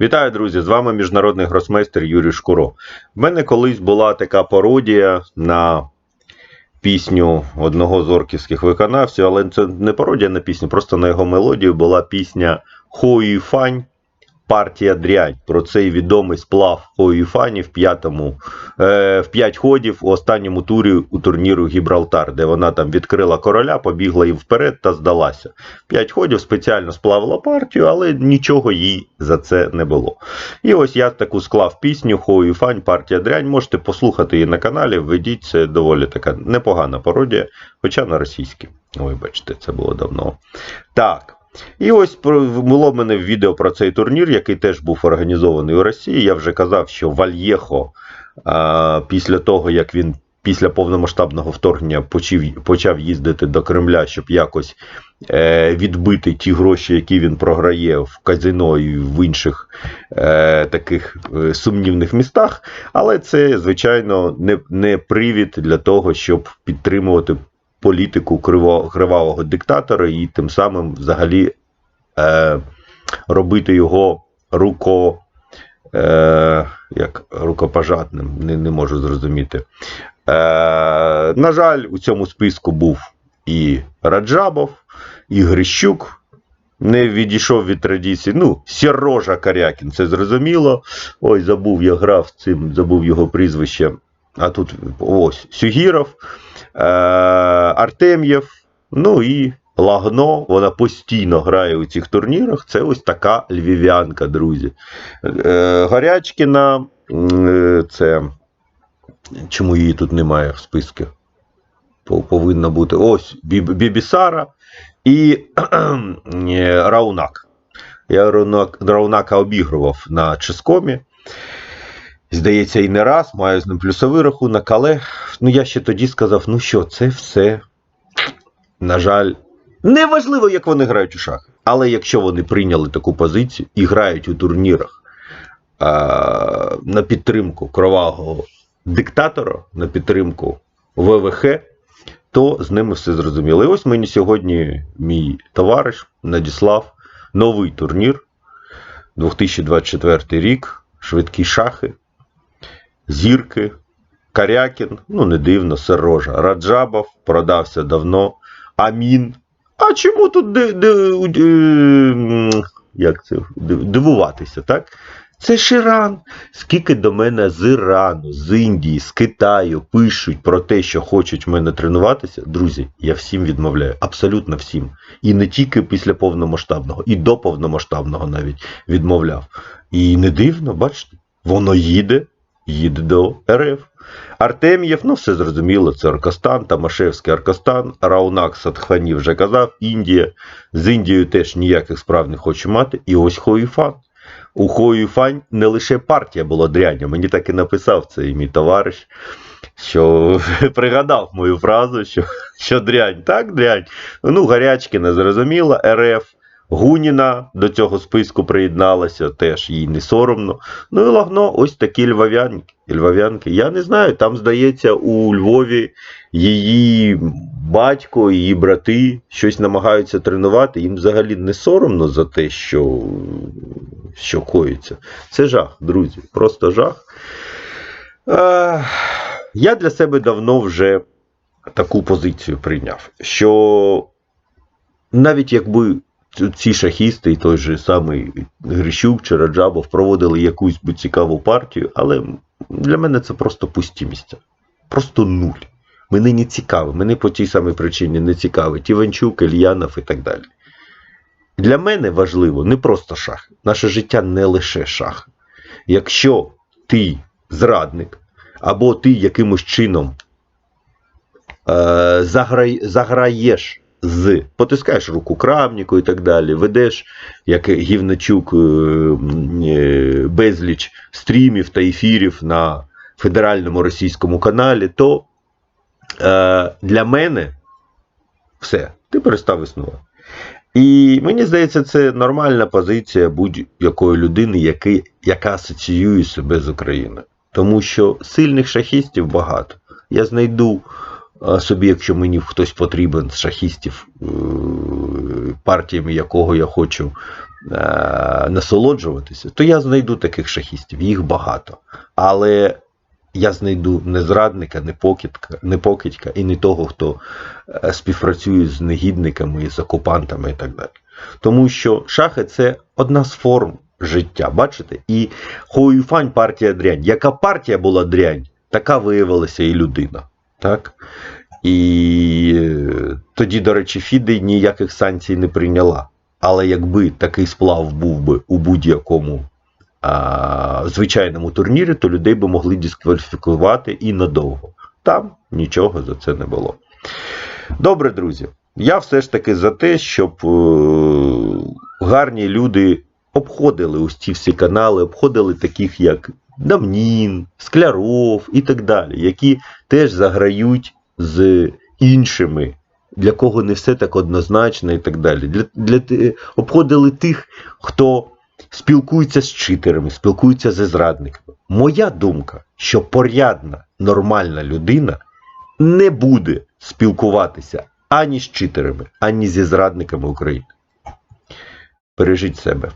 Вітаю, друзі! З вами міжнародний гросмейстер Юрій Шкуро. В мене колись була така пародія на пісню одного з орківських виконавців, але це не пародія на пісню, просто на його мелодію була пісня Хої Фань. Партія дрянь про цей відомий сплав Хої Фані в п'ятому е, в п'ять ходів у останньому турі у турніру Гібралтар, де вона там відкрила короля, побігла і вперед та здалася. П'ять ходів спеціально сплавила партію, але нічого їй за це не було. І ось я таку склав пісню Хою Фань, партія дрянь. Можете послухати її на каналі. Введіть це доволі така непогана пародія, хоча на російській. Ой, бачите, це було давно. Так. І ось було в мене відео про цей турнір, який теж був організований у Росії. Я вже казав, що Вальєхо після того, як він після повномасштабного вторгнення почав, їздити до Кремля, щоб якось е, відбити ті гроші, які він програє в казино і в інших е, таких е, сумнівних містах. Але це, звичайно, не привід для того, щоб підтримувати політику кривавого диктатора і тим самим взагалі е, робити його руко, е, як рукопожатним, не, не можу зрозуміти. Е, на жаль, у цьому списку був і Раджабов, і Грищук. Не відійшов від традиції. Ну, Сірожа Карякін, це зрозуміло. Ой, забув, я грав цим, забув його прізвище. А тут ось Сюгіров, е, Артем'єв, ну і Лагно. Вона постійно грає у цих турнірах. Це ось така львів'янка, друзі. Е, Горячкіна, е, це. Чому її тут немає в списку? Повинна бути ось Біб- Бібісара і е, Раунак. Я Раунака обігрував на Ческомі. Здається, і не раз, маю з ним плюсовий рахунок, але ну, я ще тоді сказав: ну що, це все, на жаль, неважливо, як вони грають у шахи. Але якщо вони прийняли таку позицію і грають у турнірах а, на підтримку кровавого диктатора, на підтримку ВВХ, то з ними все зрозуміло. І ось мені сьогодні мій товариш надіслав новий турнір 2024 рік, швидкі шахи, зірки, Карякін, ну не дивно, Сирожа, Раджабов продався давно, Амін. А чому тут ди, ди, ди, як це, дивуватися, так? Це ж Іран. Скільки до мене з Ірану, з Індії, з Китаю пишуть про те, що хочуть в мене тренуватися, друзі, я всім відмовляю, абсолютно всім. І не тільки після повномасштабного, і до повномасштабного навіть відмовляв. І не дивно, бачите, воно їде, їде до РФ. Артем'єв, ну все зрозуміло, це Оркостан, Тамашевський Оркостан, Раунак Садхані вже казав, Індія. З Індією теж ніяких справ не хочу мати. І ось Хоїфан. У Хоїфань не лише партія була дряння, мені так і написав цей мій товариш, що пригадав мою фразу, що, що дрянь, так, дрянь. Ну, Гарячкіна зрозуміло, РФ. Гуніна до цього списку приєдналася, теж їй не соромно. Ну і Лагно, ось такі львов'янки. львов'янки. Я не знаю, там, здається, у Львові її батько, її брати щось намагаються тренувати. Їм взагалі не соромно за те, що, що коїться. Це жах, друзі. Просто жах. Е, я для себе давно вже таку позицію прийняв, що навіть якби ці шахісти і той же самий Грищук чи Раджабов проводили якусь би цікаву партію, але для мене це просто пусті місця. Просто нуль. Мене не цікаво, мене по тій самій причині не цікавить Іванчук, Ільянов і так далі. Для мене важливо не просто шах. Наше життя не лише шах. Якщо ти зрадник, або ти якимось чином е, заграй, заграєш з, потискаєш руку крамнику і так далі, ведеш, як Гівничук, е, е, безліч стрімів та ефірів на федеральному російському каналі, то е, для мене все, ти перестав існувати. І мені здається, це нормальна позиція будь-якої людини, який, яка асоціює себе з Україною. Тому що сильних шахістів багато. Я знайду собі, якщо мені хтось потрібен з шахістів, е, партіями якого я хочу е, насолоджуватися, то я знайду таких шахістів, їх багато. Але я знайду не зрадника, не покидька, не покидька і не того, хто е, співпрацює з негідниками, з окупантами і так далі. Тому що шахи це одна з форм життя, бачите? І Хоюфань партія дрянь. Яка партія була дрянь, така виявилася і людина. Так? І е, тоді, до речі, Фіди ніяких санкцій не прийняла. Але якби такий сплав був би у будь-якому а, звичайному турнірі, то людей би могли дискваліфікувати і надовго. Там нічого за це не було. Добре, друзі. Я все ж таки за те, щоб е, гарні люди обходили ось ці всі канали, обходили таких як Давнін, Скляров і так далі, які теж заграють з іншими, для кого не все так однозначно і так далі. Для, для, обходили тих, хто спілкується з читерами, спілкується зі зрадниками. Моя думка, що порядна, нормальна людина не буде спілкуватися ані з читерами, ані зі зрадниками України. Бережіть себе.